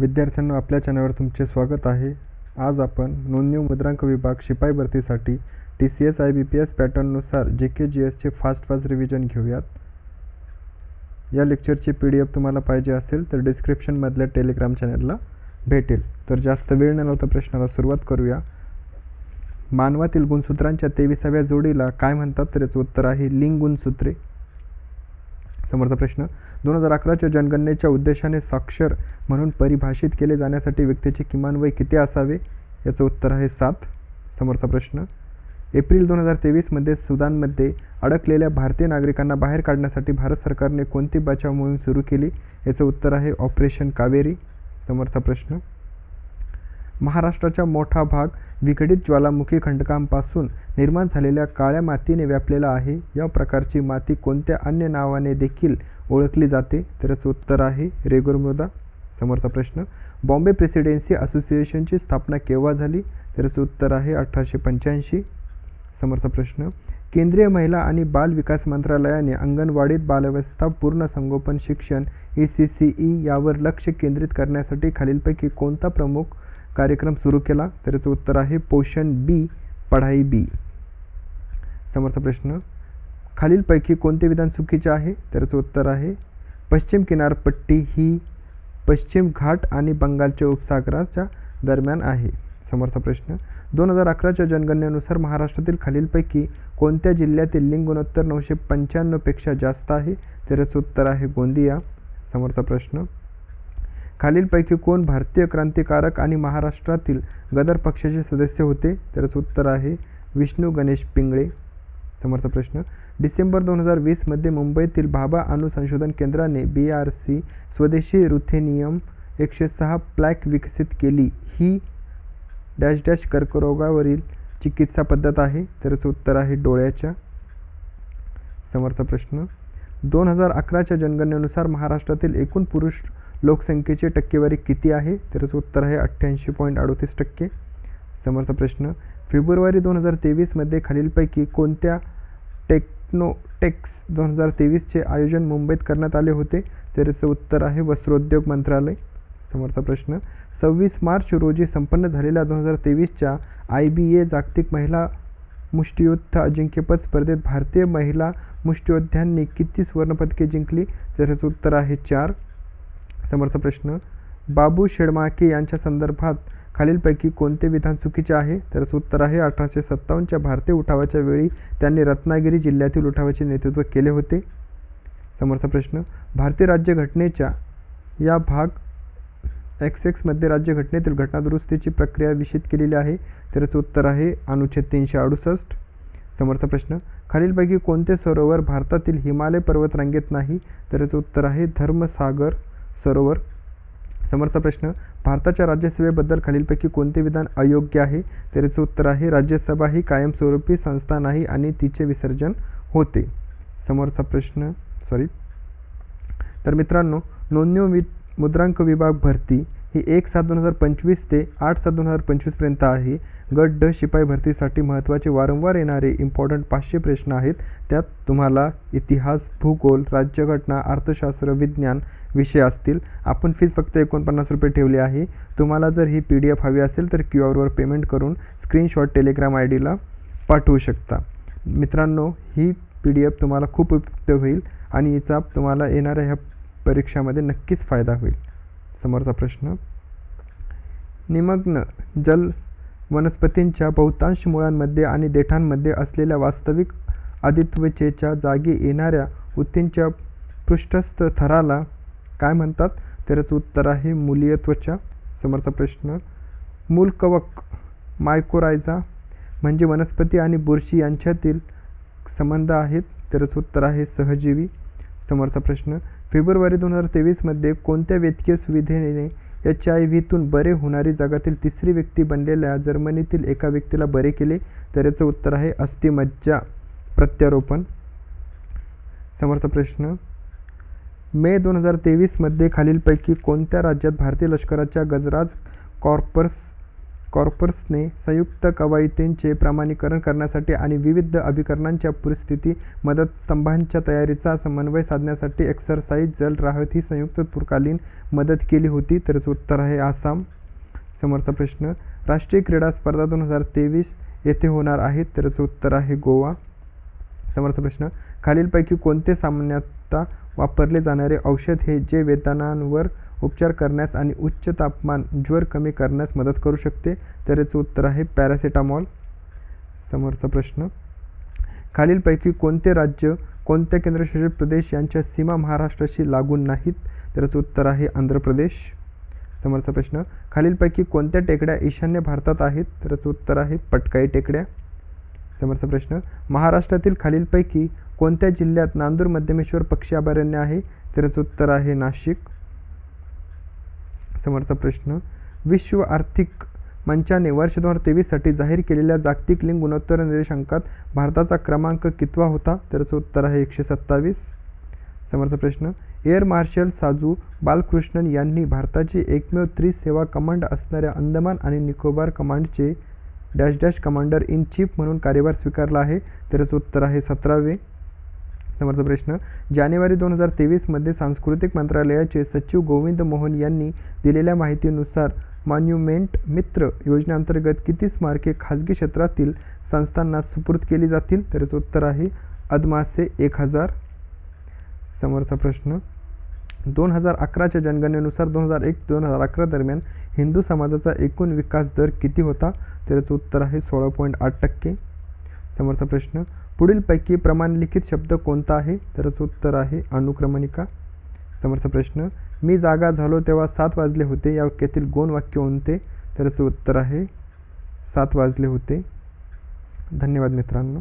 विद्यार्थ्यांनो आपल्या चॅनलवर तुमचे स्वागत आहे. आज आपण नोंदणी मुद्रांक विभाग शिपाई भरतीसाठी T C S I B P S पॅटर्ननुसार जे के जी एसचे फास्ट फास्ट रिव्हिजन घेऊयात. या लेक्चरची पी डी एफ तुम्हाला पाहिजे असेल तर डिस्क्रिप्शनमधल्या टेलिग्राम चॅनलला भेटेल. तर जास्त वेळ न लावता प्रश्नाला सुरुवात करूया. मानवातील गुणसूत्रांच्या तेविसाव्या जोडीला काय म्हणतात? तर याचं उत्तर आहे लिंग गुणसूत्रे समोरचा प्रश्न दोन हजार अकराच्या जनगणनेच्या उद्देशाने साक्षर म्हणून परिभाषित केले जाण्यासाठी व्यक्तीचे किमान वय किती असावे? याचं उत्तर आहे सात. समोरचा प्रश्न. एप्रिल दोन हजार तेवीसमध्ये सुदानमध्ये अडकलेल्या भारतीय नागरिकांना बाहेर काढण्यासाठी भारत सरकारने कोणती बचाव मोहीम सुरू केली? याचं उत्तर आहे ऑपरेशन कावेरी. समोरचा प्रश्न. महाराष्ट्राचा मोठा भाग विघटित ज्वालामुखी खंडकांपासून निर्माण झालेल्या काळ्या मातीने व्यापलेला आहे. या प्रकारची माती कोणत्या अन्य नावाने देखील ओळखली जाते? तर उत्तर आहे रेगुर मृदा. समोरचा प्रश्न बॉम्बे प्रेसिडेन्सी असोसिएशनची स्थापना केव्हा झाली? तर उत्तर आहे अठराशे पंच्याऐंशी. समोरचा प्रश्न केंद्रीय महिला आणि बाल विकास मंत्रालयाने अंगणवाडीत बालव्यवस्था पूर्ण संगोपन शिक्षण ई सी सी ई यावर लक्ष केंद्रित करण्यासाठी खालीलपैकी कोणता प्रमुख कार्यक्रम सुरू केला. तर याचं उत्तर आहे पोषण बी पढाई बी समोरचा प्रश्न खालीलपैकी कोणते विधान चुकीचे आहे? तर याचं उत्तर आहे पश्चिम किनारपट्टी ही पश्चिम घाट आणि बंगालच्या उपसागराच्या दरम्यान आहे. समोरचा प्रश्न दोन हजार अकराच्या जनगणनेनुसार महाराष्ट्रातील खालीलपैकी कोणत्या जिल्ह्यातील लिंग गुणोत्तर नऊशे पंच्याण्णवपेक्षा जास्त आहे? तर याचं उत्तर आहे गोंदिया. समोरचा प्रश्न खालीलपैकी कोण भारतीय क्रांतिकारक आणि महाराष्ट्रातील गदर पक्षाचे सदस्य होते? त्याचं उत्तर आहे विष्णू गणेश पिंगळे. समोरचा प्रश्न डिसेंबर दोन हजार वीसमध्ये मुंबईतील भाभा अणु संशोधन केंद्राने बी आर सी स्वदेशी रुथेनियम एकशे सहा प्लॅक विकसित केली. ही डॅश डॅश कर्करोगावरील चिकित्सा पद्धत आहे. त्याचं उत्तर आहे डोळ्याच्या. समोरचा प्रश्न दोन हजार अकराच्या जनगणनेनुसार महाराष्ट्रातील एकूण पुरुष लोकसंख्येची टक्केवारी किती आहे? त्याचं उत्तर आहे अठ्ठ्याऐंशी पॉईंट अडोतीस टक्के. समोरचा प्रश्न फेब्रुवारी दोन हजार तेवीसमध्ये खालीलपैकी कोणत्या टेक्नोटेक्स दोन हजार तेवीसचे आयोजन मुंबईत करण्यात आले होते? त्याचं उत्तर आहे वस्त्रोद्योग मंत्रालय. समोरचा प्रश्न सव्वीस मार्च रोजी संपन्न झालेल्या दोन हजार तेवीसच्या आय बी ए जागतिक महिला मुष्टियुद्ध अजिंक्यपद स्पर्धेत भारतीय महिला मुष्टियोद्ध्यांनी किती सुवर्णपदके जिंकली? त्याचं उत्तर आहे चार. समोरचा प्रश्न बाबू शेडमाके यांच्या संदर्भात खालीलपैकी कोणते विधान चुकीचे आहे? तर उत्तर आहे अठराशे सत्तावन्नच्या भारतीय उठावाच्या वेळी त्यांनी रत्नागिरी जिल्ह्यातील उठावाचे नेतृत्व केले होते. समोरचा प्रश्न भारतीय राज्यघटनेच्या या भाग एक्स एक्समध्ये राज्यघटनेतील घटनादुरुस्तीची प्रक्रिया विषित केलेली आहे त्याचं उत्तर आहे अनुच्छेद तीनशे अडुसष्ट. समोरचा प्रश्न खालीलपैकी कोणते सरोवर भारतातील हिमालय पर्वतरांगेत नाही? त्याचं उत्तर आहे धर्मसागर. सरोवर. समोरचा प्रश्न भारताच्या राज्यसेवेबद्दल खालीलपैकी कोणते विधान अयोग्य आहे? त्याचं उत्तर आहे राज्यसभा ही कायमस्वरूपी संस्था नाही आणि तिचे विसर्जन होते. समोरचा प्रश्न सॉरी तर मित्रांनो नोंदणी वि मुद्रांक विभाग भरती ही एक सात दोन हजार पंचवीस ते आठ सात दोन हजार पंचवीसपर्यंत आहे. गट ड शिपाई भरतीसाठी महत्त्वाचे वारंवार येणारे इम्पॉर्टंट पाचशे प्रश्न आहेत. त्यात तुम्हाला इतिहास भूगोल राज्यघटना अर्थशास्त्र विज्ञान विषय असतील. आपण फीज फक्त एकोणपन्नास रुपये ठेवली आहे. तुम्हाला जर ही पी डी एफ हवी असेल तर क्यू आरवर पेमेंट करून स्क्रीनशॉट टेलिग्राम आय डीला पाठवू शकता. मित्रांनो ही पी डी एफ तुम्हाला खूप उपयुक्त होईल आणि हिचा तुम्हाला येणाऱ्या ह्या परीक्षामध्ये नक्कीच फायदा होईल. समोरचा प्रश्न. निमग्न जल वनस्पतींच्या बहुतांश मुळांमध्ये आणि देठांमध्ये असलेल्या वास्तविक आदित्वचेच्या जागी येणाऱ्या ऊतींच्या पृष्ठस्थ थराला काय म्हणतात? त्याचं उत्तर आहे मूलीय त्वचा समोरचा प्रश्न. मूलकवक मायकोरायझा म्हणजे वनस्पती आणि बुरशी यांच्यातील संबंध आहेत. त्याचं उत्तर आहे सहजीवी. समोरचा प्रश्न. फेब्रुवारी दोन हजार तेवीसमध्ये कोणत्या वैद्यकीय सुविधेने एच आय व्हीतून बरे होणारी जगातील तिसरी व्यक्ती बनलेल्या जर्मनीतील एका व्यक्तीला बरे केले? तर याचं उत्तर आहे अस्थिमज्जा. प्रत्यारोपण. समोरचा प्रश्न. मे दोन हजार तेवीसमध्ये खालीलपैकी कोणत्या राज्यात भारतीय लष्कराच्या गजराज कॉर्पस कॉर्पर्सने संयुक्त कवायतींचे प्रमाणीकरण करण्यासाठी आणि विविध अभिकरणांच्या परिस्थिती मदत स्तंभांच्या तयारीचा समन्वय साधण्यासाठी एक्सरसाइज जल राहत ही संयुक्त पूरकालीन मदत केली होती तरच उत्तर आहे आसाम. समोरचा प्रश्न राष्ट्रीय क्रीडा स्पर्धा दोन हजार तेवीस येथे होणार आहेत तरच उत्तर आहे गोवा. समोरचा प्रश्न खालीलपैकी कोणते सामान्यतः वापरले जाणारे औषध हे जे वेदनांवर उपचार करण्यास आणि उच्च तापमान ज्वर कमी करण्यास मदत करू शकते. तर याचं उत्तर आहे पॅरासिटामॉल. समोरचा प्रश्न. खालीलपैकी कोणते राज्य कोणत्या केंद्रशासित प्रदेश यांच्या सीमा महाराष्ट्राशी लागून नाहीत? तर याचं उत्तर आहे आंध्र प्रदेश. समोरचा प्रश्न. खालीलपैकी कोणत्या टेकड्या ईशान्य भारतात आहेत? तर याचं उत्तर आहे पटकाई टेकड्या. समोरचा प्रश्न. महाराष्ट्रातील खालीलपैकी कोणत्या जिल्ह्यात नांदूर मध्यमेश्वर पक्षी अभयारण्य आहे? तर याचं उत्तर आहे नाशिक. समोरचा प्रश्न. विश्व आर्थिक मंचाने वर्ष दोन हजार तेवीससाठी जाहीर केलेल्या जागतिक लिंग गुणोत्तर निर्देशांकात भारताचा क्रमांक कितवा होता? त्याचं उत्तर आहे एकशे सत्तावीस. समोरचा प्रश्न. एअर मार्शल साजू बालकृष्णन यांनी भारताची एकमेव त्रिसेवा कमांड असणाऱ्या अंदमान आणि निकोबार कमांडचे dash dash commander in chief म्हणून कार्यभार स्वीकारला आहे. त्याचं उत्तर आहे सतरावे. नंबरचा प्रश्न जानेवारी दोन हजार तेवीसमध्ये सांस्कृतिक मंत्रालयाचे सचिव गोविंद मोहन यांनी दिलेल्या माहितीनुसार मॉन्युमेंट मित्र योजनेअंतर्गत किती स्मारके खाजगी क्षेत्रातील संस्थांना सुपूर्द केली जातील? त्याचं उत्तर आहे अदमासे एक हजार. समोरचा प्रश्न दोन हजार अकराच्या जनगणनेनुसार दोन हजार एक दोन हजार अकरा दरम्यान हिंदू समाजाचा एकूण विकास दर किती होता? त्याचं उत्तर आहे सोळा पॉईंट आठ टक्के. समोरचा प्रश्न पुढीलपैकी प्रमाणलिखित शब्द कोणता आहे? तर उत्तर आहे अनुक्रमणिका. समोरचा प्रश्न मी जागा झालो तेव्हा सात वाजले होते या वाक्यातील गोन वाक्य कोणते? तर उत्तर आहे सात वाजले होते. धन्यवाद मित्रांनो.